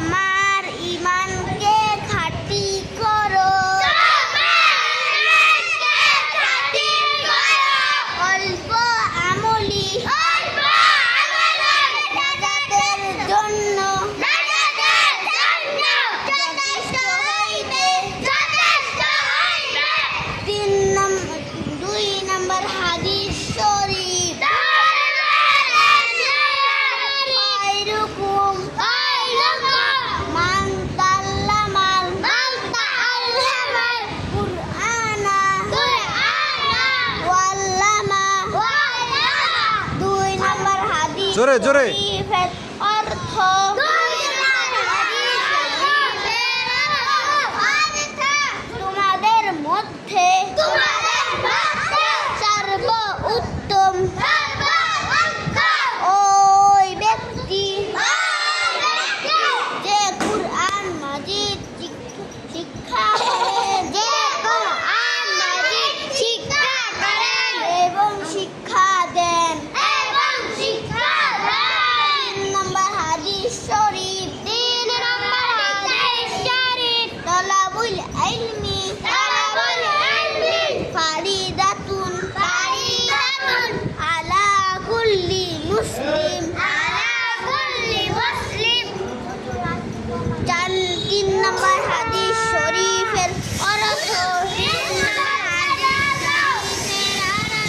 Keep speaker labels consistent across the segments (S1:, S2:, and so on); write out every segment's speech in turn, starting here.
S1: mamá.
S2: জোরে জোরে।
S1: অর্থ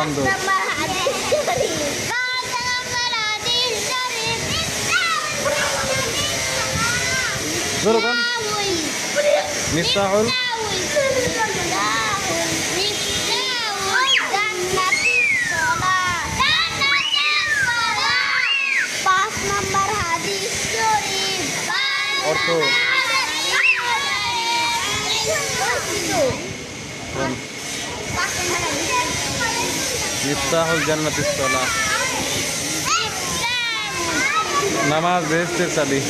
S1: কান্দো ضربا مفتاح অর্থ
S2: Thank you. মিফতাহুল জান্নাতিস সালাহ। নামাজ বেহেস্তের চাবি।